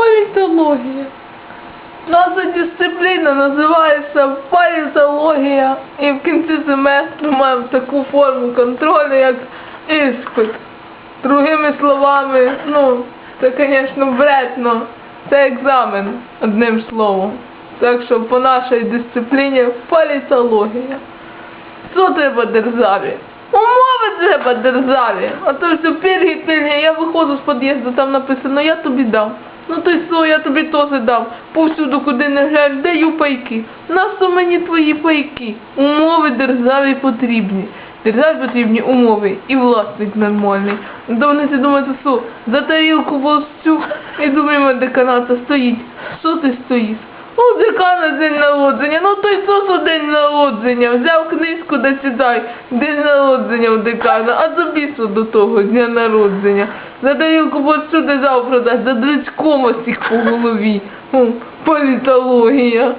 політологія. Наша дисципліна називається політологія. І в кінці семестру маємо таку форму контролю, як іспит. Другими словами, ну, це, звісно, бредно. Це екзамен, одним словом. Так що по нашій дисципліні політологія. Що треба державі? Умови треба державі. А то все пільги, пільги, я виходжу з під'їзду, там написано, я тобі дам. Ну й що, я тобі теж дам. Повсюду, куди не глянь, даю пайки. Нащо мені твої пайки? Умови державі потрібні. Державі потрібні умови і власник нормальний. Всі думають, що за тарілку волосцю і думаємо, деканата стоїть. Що ти стоїш? У декана день народження, ну той що день народження, взяв книжку да сідай, день народження у декана, а тобі що до того дня народження. За тарілку от завтра дасть, за дрючком ось їх по голові. Політологія.